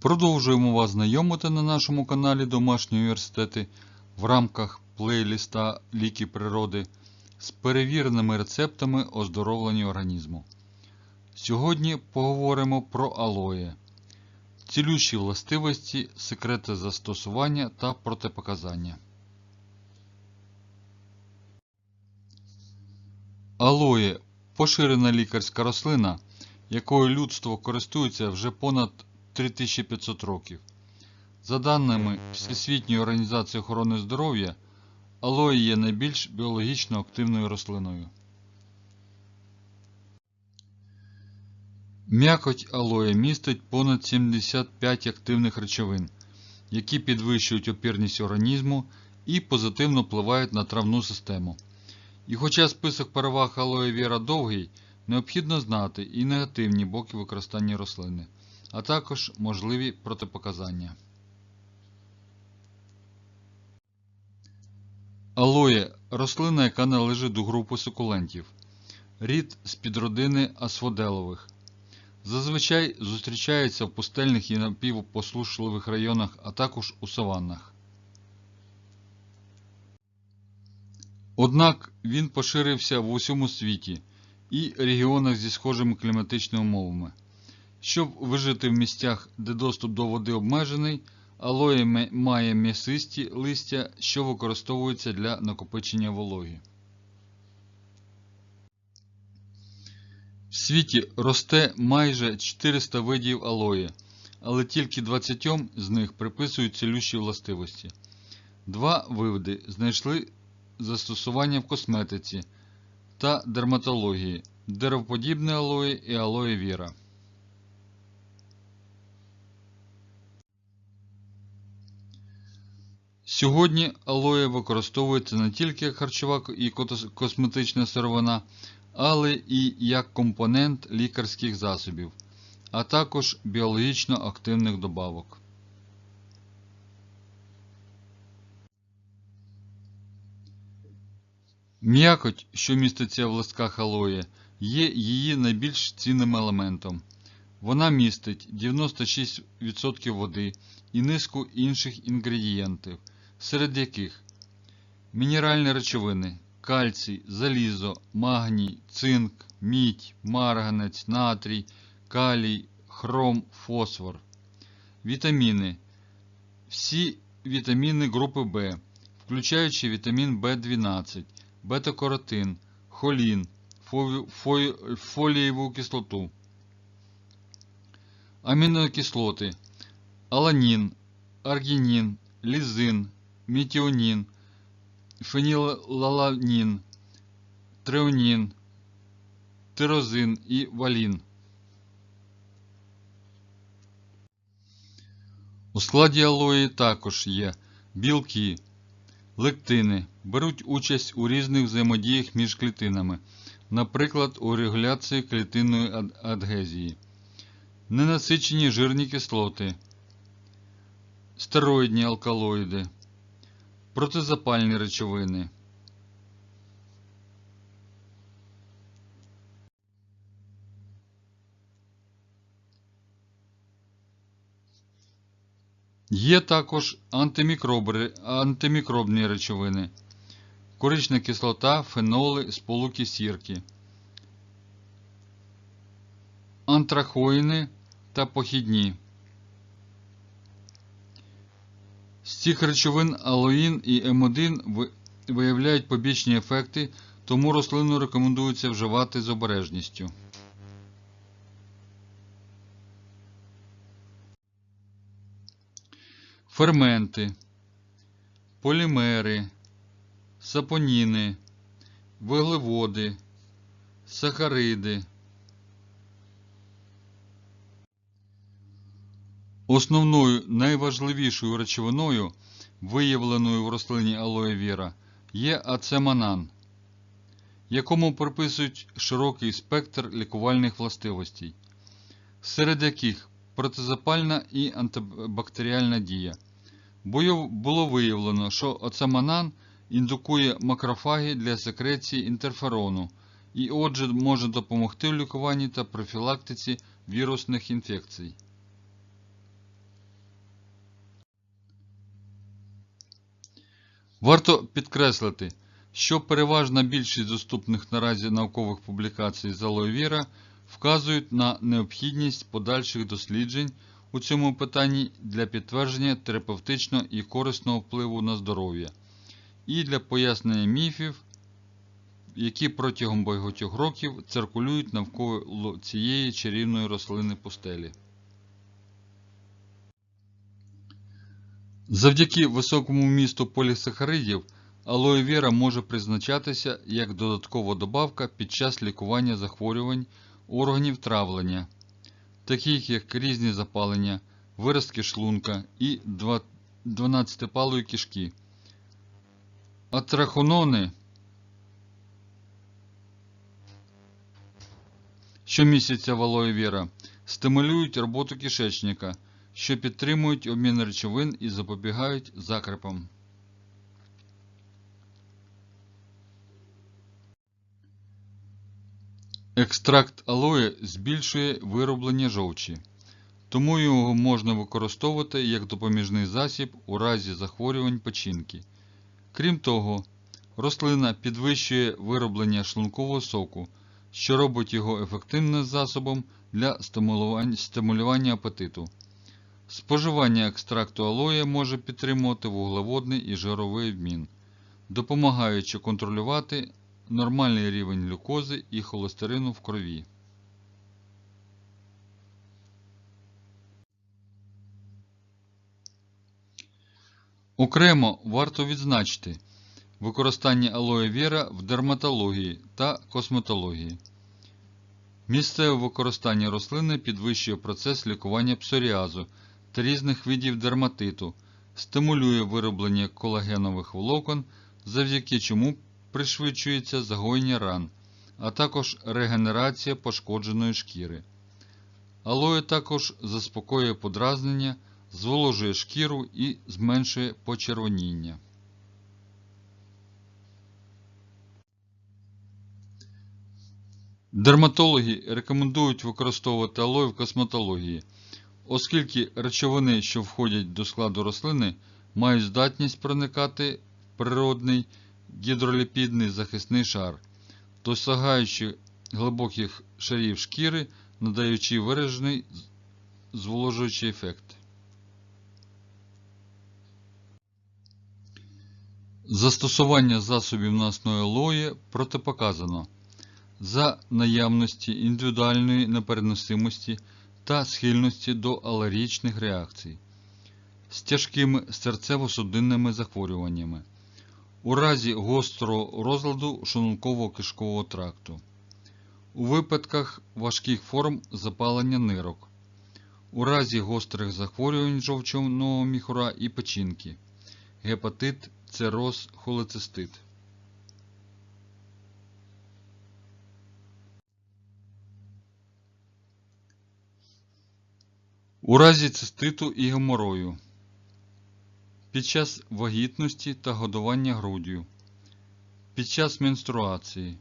Продовжуємо вас знайомити на нашому каналі Домашні університети в рамках плейліста Ліки природи з перевіреними рецептами оздоровлення організму. Сьогодні поговоримо про алоє, цілющі властивості, секрети застосування та протипоказання. Алоє поширена лікарська рослина, якою людство користується вже понад 3500 років. За даними Всесвітньої організації охорони здоров'я, алоє є найбільш біологічно активною рослиною. М'якоть алоє містить понад 75 активних речовин, які підвищують опірність організму і позитивно впливають на травну систему. І хоча список переваг алоє віра довгий, необхідно знати і негативні боки використання рослини, а також можливі протипоказання. Алоє рослина, яка належить до групи сукулентів. Рід з підродини асфоделових. Зазвичай зустрічається в пустельних і напівпослушливих районах, а також у саваннах. Однак він поширився в усьому світі і регіонах зі схожими кліматичними умовами. Щоб вижити в місцях, де доступ до води обмежений, алоє має м'ясисті листя, що використовуються для накопичення вологи. В світі росте майже 400 видів алоє, але тільки 20 з них приписують цілющі властивості. Два види знайшли застосування в косметиці та дерматології, деревоподібне алоє і алоє віра. Сьогодні алоє використовується не тільки як харчова і косметична сировина, але і як компонент лікарських засобів, а також біологічно активних добавок. М'якоть, що міститься в листках алоє, є її найбільш цінним елементом. Вона містить 96% води і низку інших інгредієнтів, серед яких мінеральні речовини, кальцій, залізо, магній, цинк, мідь, марганець, натрій, калій, хром, фосфор. Вітаміни. Всі вітаміни групи В, включаючи вітамін В12, бета-каротин, холін, фолієву кислоту, амінокислоти, аланін, аргінін, лізин, метіонін, фенілаланін, треонін, тирозин і валін. У складі алої також є білки, лектини, беруть участь у різних взаємодіях між клітинами, наприклад, у регуляції клітинної адгезії, ненасичені жирні кислоти, стероїдні алкалоїди, протизапальні речовини. Є також антимікробні речовини, корична кислота, феноли, сполуки сірки, антрахоїни та похідні. З цих речовин алоїн і М1 виявляють побічні ефекти, тому рослину рекомендується вживати з обережністю. Ферменти, полімери, сапоніни, вуглеводи, сахариди. Основною найважливішою речовиною, виявленою в рослині алоє віра, є ацеманан, якому приписують широкий спектр лікувальних властивостей, серед яких протизапальна і антибактеріальна дія. Було виявлено, що оцаманан індукує макрофаги для секреції інтерферону і отже може допомогти в лікуванні та профілактиці вірусних інфекцій. Варто підкреслити, що переважна більшість доступних наразі наукових публікацій з Алоєвіра вказують на необхідність подальших досліджень у цьому питанні для підтвердження терапевтичного і корисного впливу на здоров'я і для пояснення міфів, які протягом багатьох років циркулюють навколо цієї чарівної рослини пустелі. Завдяки високому вмісту полісахаридів алоє віра може призначатися як додаткова добавка під час лікування захворювань органів травлення, таких як різні запалення, виразки шлунка і 12-палої кишки. Атрахонони, що містяться в алоє віра, стимулюють роботу кишечника, що підтримують обмін речовин і запобігають закрепам. Екстракт алоє збільшує вироблення жовчі, тому його можна використовувати як допоміжний засіб у разі захворювань печінки. Крім того, рослина підвищує вироблення шлункового соку, що робить його ефективним засобом для стимулювання апетиту. Споживання екстракту алоє може підтримувати вуглеводний і жировий обмін, допомагаючи контролювати нормальний рівень глюкози і холестерину в крові. Окремо варто відзначити використання алоє віра в дерматології та косметології. Місцеве використання рослини підвищує процес лікування псоріазу різних видів дерматиту, стимулює вироблення колагенових волокон, завдяки чому пришвидшується загоєння ран, а також регенерація пошкодженої шкіри. Алоє також заспокоює подразнення, зволожує шкіру і зменшує почервоніння. Дерматологи рекомендують використовувати алоє в косметології, оскільки речовини, що входять до складу рослини, мають здатність проникати в природний гідроліпідний захисний шар, досягаючи глибоких шарів шкіри, надаючи виражений зволожуючий ефект. Застосування засобів на основі алоє протипоказано за наявності індивідуальної непереносимості та схильності до алергічних реакцій з тяжкими серцево-судинними захворюваннями у разі гострого розладу шлунково-кишкового тракту, у випадках важких форм запалення нирок, у разі гострих захворювань жовчовного міхура і печінки, гепатит, цироз, холецистит. У разі циститу і геморою під час вагітності та годування груддю, під час менструації.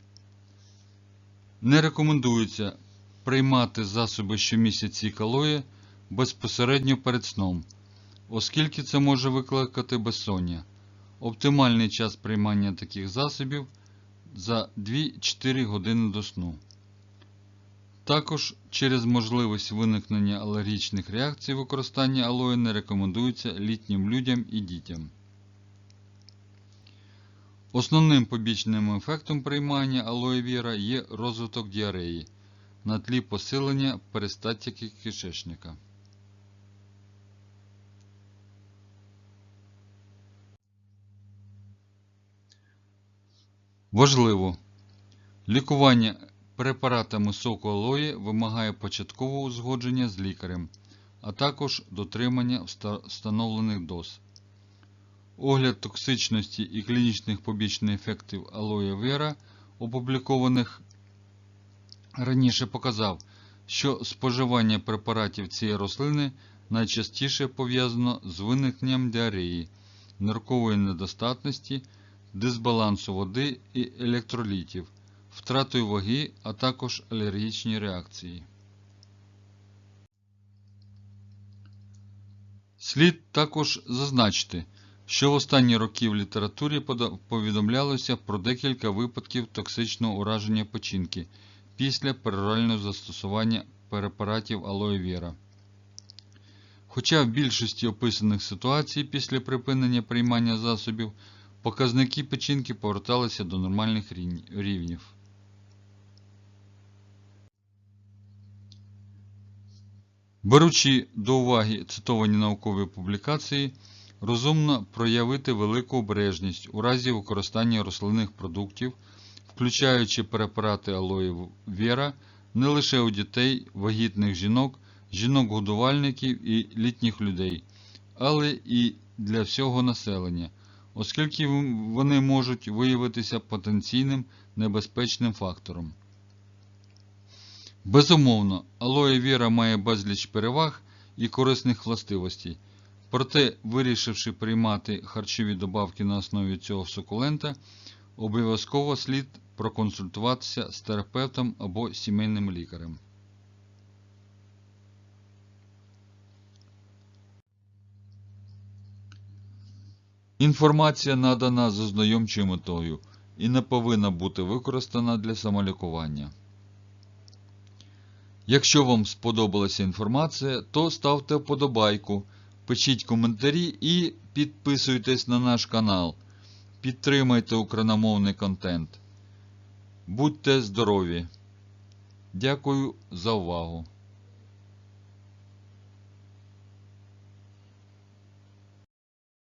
Не рекомендується приймати засоби, що містять ці калої безпосередньо перед сном, оскільки це може викликати безсоння. Оптимальний час приймання таких засобів за 2-4 години до сну. Також через можливість виникнення алергічних реакцій використання алою не рекомендується літнім людям і дітям. Основним побічним ефектом приймання алоє віра є розвиток діареї на тлі посилення перистатики кишечника. Важливо лікування Препаратами соку алої вимагає початкового узгодження з лікарем, а також дотримання встановлених доз. Огляд токсичності і клінічних побічних ефектів алоє вера, опублікованих раніше показав, що споживання препаратів цієї рослини найчастіше пов'язано з виникненням діареї, ниркової недостатності, дисбалансу води і електролітів втратою ваги, а також алергічні реакції. Слід також зазначити, що в останні роки в літературі повідомлялося про декілька випадків токсичного ураження печінки після перорального застосування препаратів алоe вера. Хоча в більшості описаних ситуацій після припинення приймання засобів показники печінки поверталися до нормальних рівнів. Беручи до уваги цитовані наукові публікації, розумно проявити велику обережність у разі використання рослинних продуктів, включаючи препарати алоє вера не лише у дітей, вагітних жінок, жінок-годувальників і літніх людей, але і для всього населення, оскільки вони можуть виявитися потенційним небезпечним фактором. Безумовно, алоє вера має безліч переваг і корисних властивостей. Проте, вирішивши приймати харчові добавки на основі цього сукулента, обов'язково слід проконсультуватися з терапевтом або сімейним лікарем. Інформація надана з ознайомчою метою і не повинна бути використана для самолікування. Якщо вам сподобалася інформація, то ставте вподобайку, пишіть коментарі і підписуйтесь на наш канал. Підтримайте україномовний контент. Будьте здорові! Дякую за увагу!